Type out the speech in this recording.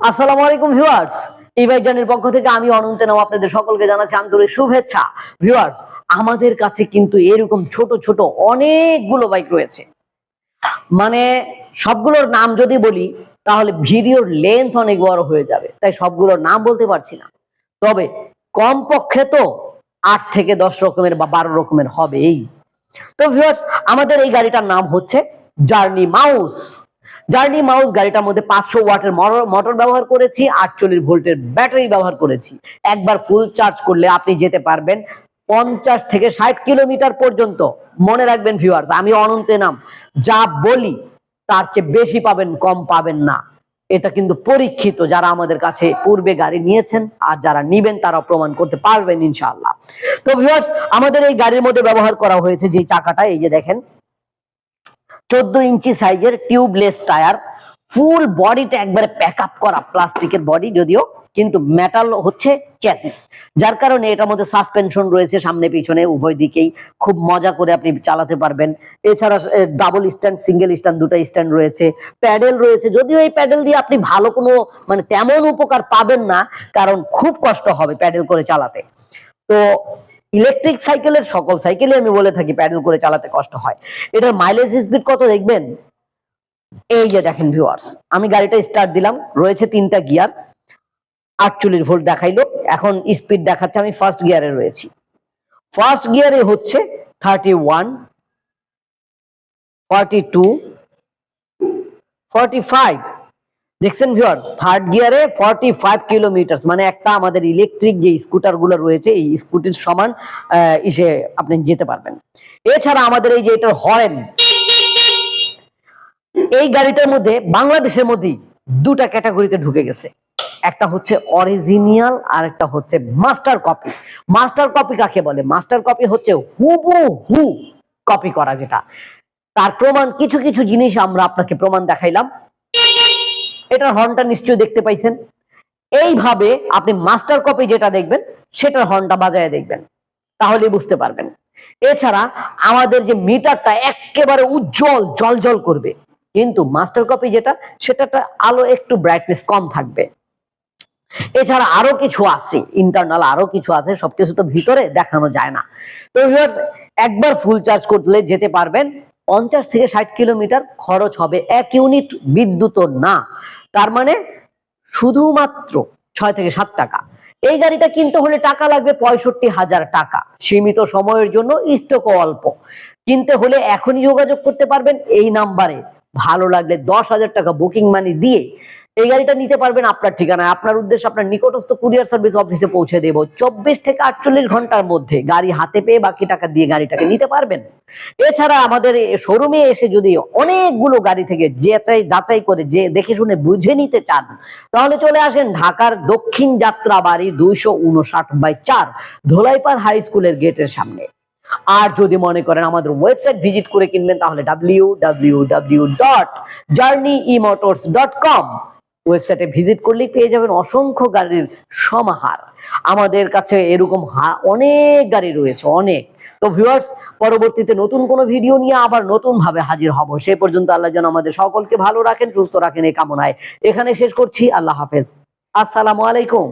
আসসালামু আলাইকুম ভিউয়ার্স। এই ভাইজানের পক্ষ থেকে আমি অনন্ত নাম আপনাদের সকলকে জানাচ্ছি আন্তরিক শুভেচ্ছা। ভিউয়ার্স, আমাদের কাছে কিন্তু এরকম ছোট ছোট অনেকগুলো বাইক রয়েছে। মানে সবগুলোর নাম যদি বলি, তাহলে ভিডিওর লেন্থ অনেক বড় হয়ে যাবে। তাই সবগুলোর নাম বলতে পারছি না। তবে কমপক্ষে তো আট থেকে দশ রকমের বা বারো রকমের হবেই। তো ভিউয়ার্স, আমাদের এই গাড়িটার নাম হচ্ছে জার্নি মাউস জার্নি মাউস গাড়িটার মধ্যে পাঁচশো ওয়াটের মোটর ব্যবহার করেছি, আটচল্লিশ ভোল্টের ব্যাটারি ব্যবহার করেছি। একবার ফুল চার্জ করলে আপনি যেতে পারবেন পঞ্চাশ থেকে ষাট কিলোমিটার পর্যন্ত। মনে রাখবেন ভিউয়ার্স আমি অনন্তে নাম। যা বলি, তার চেয়ে বেশি পাবেন, কম পাবেন না। এটা কিন্তু পরীক্ষিত যারা আমাদের কাছে পূর্বে গাড়ি নিয়েছেন, আর যারা নিবেন তারা প্রমাণ করতে পারবেন ইনশাআল্লাহ। তো ভিউয়ার্স আমাদের এই গাড়ির মধ্যে ব্যবহার করা হয়েছে যে চাকাটা, এই যে দেখেন চোদ্দ ইঞ্চি সাইজের টিউবলেস টায়ার ফুল বডিটা একবারে প্যাক আপ করা প্লাস্টিকের বডি যদিও, কিন্তু মেটাল হচ্ছে চ্যাসিস যার কারণে এটার মধ্যে সাসপেনশন রয়েছে সামনে পিছনে, উভয় দিকেই। খুব মজা করে আপনি চালাতে পারবেন। এছাড়া ডাবল স্ট্যান্ড সিঙ্গেল স্ট্যান্ড দুটো স্ট্যান্ড রয়েছে। প্যাডেল রয়েছে। যদিও এই প্যাডেল দিয়ে আপনি ভালো কোনো মানে তেমন উপকার পাবেন না, কারণ খুব কষ্ট হবে প্যাডেল করে চালাতে। তো ইলেকট্রিক সাইকেলের সকল সাইকেলে আমি বলে থাকি প্যাডেল করে চালাতে কষ্ট হয়। এটার মাইলেজ স্পিড কত দেখবেন? এই যে দেখেন ভিউয়ার্স আমি গাড়িটা স্টার্ট দিলাম, রয়েছে তিনটা গিয়ার আটচল্লিশ ভোল্ট দেখাইলো, এখন স্পিড দেখাচ্ছে, আমি ফার্স্ট গিয়ারে রয়েছি। ফার্স্ট গিয়ারে হচ্ছে thirty one forty two forty five দেখছেন ভিউয়ার্স থার্ড গিয়ারে ফর্টি ফাইভ কিলোমিটার মানে একটা আমাদের ইলেকট্রিক যে স্কুটারগুলো রয়েছে, এই স্কুটির সমান ইসে আপনি যেতে পারবেন। এছাড়া আমাদের এই যে এটার হরেন এই গাড়িটার মধ্যে বাংলাদেশের মধ্যেই দুটা ক্যাটাগরিতে ঢুকে গেছে। একটা হচ্ছে অরিজিনিয়াল আর একটা হচ্ছে মাস্টার কপি মাস্টার কপি কাকে বলে? মাস্টার কপি হচ্ছে হুবু হু কপি করা যেটা। তার প্রমাণ, কিছু কিছু জিনিস আমরা আপনাকে প্রমাণ দেখাইলাম। এটার হর্নটা নিশ্চয়ই দেখতে পাইছেন। এইভাবে আপনি মাস্টার কপি যেটা দেখবেন, সেটার হর্নটা বাজায় দেখবেন। তাহলে বুঝতে পারবেন। এছাড়া আমাদের যে মিটারটা একেবারে উজ্জ্বল জল জল করবে। কিন্তু মাস্টার কপি যেটা সেটাটা আলো একটু ব্রাইটনেস কম থাকবে। এছাড়া আরও কিছু আছে ইন্টারনাল আরও কিছু আছে, সবকিছু তো ভিতরে দেখানো যায় না। তো একবার ফুল চার্জ করলে যেতে পারবেন। পঞ্চাশ থেকে ষাট কিলোমিটার খরচ হবে। এক ইউনিট বিদ্যুৎ না। তার মানে শুধুমাত্র ছয় থেকে সাত টাকা। এই গাড়িটা কিনতে হলে টাকা লাগবে পঁয়ষট্টি হাজার টাকা। সীমিত সময়ের জন্য স্টকও অল্প। কিনতে হলে এখনই যোগাযোগ করতে পারবেন এই নাম্বারে। ভালো লাগলে দশ হাজার টাকা বুকিং মানি দিয়ে এই গাড়িটা নিতে পারবেন আপনার ঠিকানায়। আপনার উদ্দেশ্যে আপনার নিকটস্থ কুরিয়ার সার্ভিস অফিসে পৌঁছে দেব। চব্বিশ থেকে আটচল্লিশ ঘণ্টার মধ্যে গাড়ি হাতে পেয়ে বাকি টাকা দিয়ে গাড়িটাকে নিতে পারবেন। এছাড়া আমাদের শোরুমে এসে যদি অনেকগুলো গাড়ি থেকে যাচাই যাচাই করে যে দেখে শুনে বুঝে নিতে চান, তাহলে চলে আসেন ঢাকার দক্ষিণ যাত্রা বাড়ি দুইশো উনষাট বাই চার, ধোলাইপাড় হাই স্কুলের গেটের সামনে। আর যদি মনে করেন আমাদের ওয়েবসাইট ভিজিট করে কিনবেন, তাহলে W W W dot journey E motors dot com ওয়েবসাইটে ভিজিট করলেই পেয়ে যাবেন অসংখ্য গাড়ির সমাহার। আমাদের কাছে এরকম অনেক গাড়ি রয়েছে, অনেক। তো ভিউয়ার্স পরবর্তীতে নতুন কোনো ভিডিও নিয়ে আবার নতুন ভাবে হাজির হব। সে পর্যন্ত আল্লাহ যেন আমাদের সকলকে ভালো রাখেন, সুস্থ রাখেন এই কামনায়। এখানে শেষ করছি, আল্লাহ হাফেজ। আসসালামু আলাইকুম।